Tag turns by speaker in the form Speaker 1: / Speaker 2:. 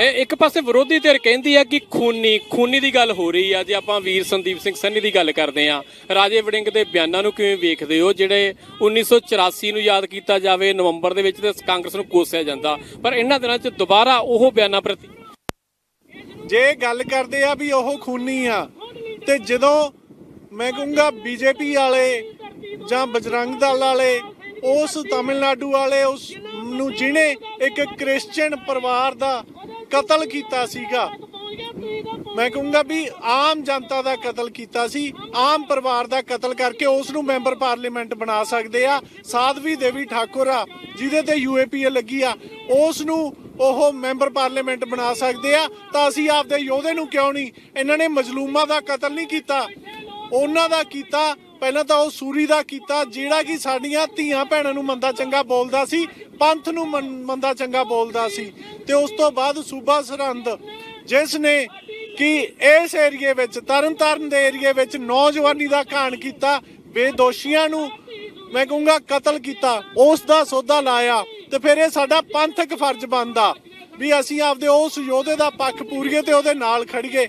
Speaker 1: ਇਹ ਇੱਕ ਪਾਸੇ ਵਿਰੋਧੀ ਧਿਰ ਕਹਿੰਦੀ ਆ ਕਿ ਖੂਨੀ ਖੂਨੀ ਦੀ ਗੱਲ ਹੋ ਰਹੀ ਆ। ਜੇ ਆਪਾਂ ਵੀਰ ਸੰਦੀਪ ਸਿੰਘ ਸੰਨੀ ਦੀ ਗੱਲ ਕਰਦੇ ਆ, ਰਾਜੇ ਵੜਿੰਗ ਦੇ ਬਿਆਨਾਂ ਨੂੰ ਕਿਵੇਂ ਵੇਖਦੇ ਹੋ? ਜਿਹੜੇ 1984 ਨੂੰ ਯਾਦ ਕੀਤਾ ਜਾਵੇ, ਨਵੰਬਰ ਦੇ ਵਿੱਚ ਤੇ ਕਾਂਗਰਸ ਨੂੰ ਕੋਸਿਆ ਜਾਂਦਾ। ਪਰ ਇਹਨਾਂ ਦਿਨਾਂ 'ਚ ਦੁਬਾਰਾ ਉਹ ਬਿਆਨਾਂ ਪ੍ਰਤੀ
Speaker 2: ਜੇ ਗੱਲ ਕਰਦੇ ਆ ਵੀ ਉਹ ਖੂਨੀ ਆ, ਤੇ ਜਦੋਂ ਮੈਂ ਕਹੂੰਗਾ ਬੀਜੇਪੀ ਵਾਲੇ ਜਾਂ ਬਜਰੰਗ ਦਲ ਵਾਲੇ, ਉਸ ਤਾਮਿਲਨਾਡੂ ਵਾਲੇ, ਉਸ ਨੂੰ ਜਿਹਨੇ ਇੱਕ ਕ੍ਰਿਸਚੀਅਨ ਪਰਿਵਾਰ ਦਾ ਕਤਲ ਕੀਤਾ ਸੀਗਾ। ਮੈਂ ਕਹੂੰਗਾ ਵੀ ਆਮ ਜਨਤਾ ਦਾ ਕਤਲ ਕੀਤਾ ਸੀ। ਆਮ ਪਰਿਵਾਰ ਦਾ ਕਤਲ ਕਰਕੇ ਉਸ ਨੂੰ ਮੈਂਬਰ ਪਾਰਲੀਮੈਂਟ ਬਣਾ ਸਕਦੇ ਆ। ਸਾਧਵੀ ਦੇਵੀ ਠਾਕੁਰ ਆ, ਜਿਹਦੇ ਤੇ ਯੂਏਪੀਏ ਲੱਗੀ ਆ ਉਸ ਨੂੰ ਉਹ ਮੈਂਬਰ ਪਾਰਲੀਮੈਂਟ ਬਣਾ ਸਕਦੇ ਆ। ਤਾਂ ਅਸੀਂ ਆਪਦੇ ਯੋਧੇ ਨੂੰ ਕਿਉਂ ਨਹੀਂ? ਇਹਨਾਂ ਨੇ ਮਜਲੂਮਾਂ ਦਾ ਕਤਲ ਨਹੀਂ ਕੀਤਾ। ਉਹਨਾਂ ਦਾ ਕੀਤਾ, ਪਹਿਲਾਂ ਤਾਂ ਉਹ ਸੂਰੀ ਦਾ ਕੀਤਾ, ਜਿਹੜਾ ਕਿ ਸਾਡੀਆਂ ਧੀਆਂ ਭੈਣਾਂ ਨੂੰ ਮੰਦਾ ਚੰਗਾ ਬੋਲਦਾ ਸੀ। ਪੰਥ ਨੂੰ ਮੰਦਾ ਚੰਗਾ ਬੋਲਦਾ ਸੀ ਤੇ ਉਸ ਤੋਂ ਬਾਅਦ ਸੂਬਾ ਸਰਹੰਦ, ਜਿਸ ਨੇ ਕਿ ਇਸ ਏਰੀਏ ਵਿੱਚ, ਤਰਨਤਾਰਨ ਦੇ ਏਰੀਏ ਵਿੱਚ ਨੌਜਵਾਨੀ ਦਾ ਘਾਣ ਕੀਤਾ, ਬੇਦੋਸ਼ੀਆਂ ਨੂੰ ਮੈਂ ਕਹੂੰਗਾ ਕਤਲ ਕੀਤਾ, ਉਸ ਦਾ ਸੌਦਾ ਲਾਇਆ ਤੇ ਫਿਰ ਇਹ ਸਾਡਾ ਪੰਥਕ ਫਰਜ਼ ਬਣਦਾ ਵੀ ਅਸੀਂ ਆਪਦੇ ਉਸ ਯੋਧੇ ਦਾ ਪੱਖ ਪੂਰੀਏ ਤੇ ਉਹਦੇ ਨਾਲ ਖੜੀਏ।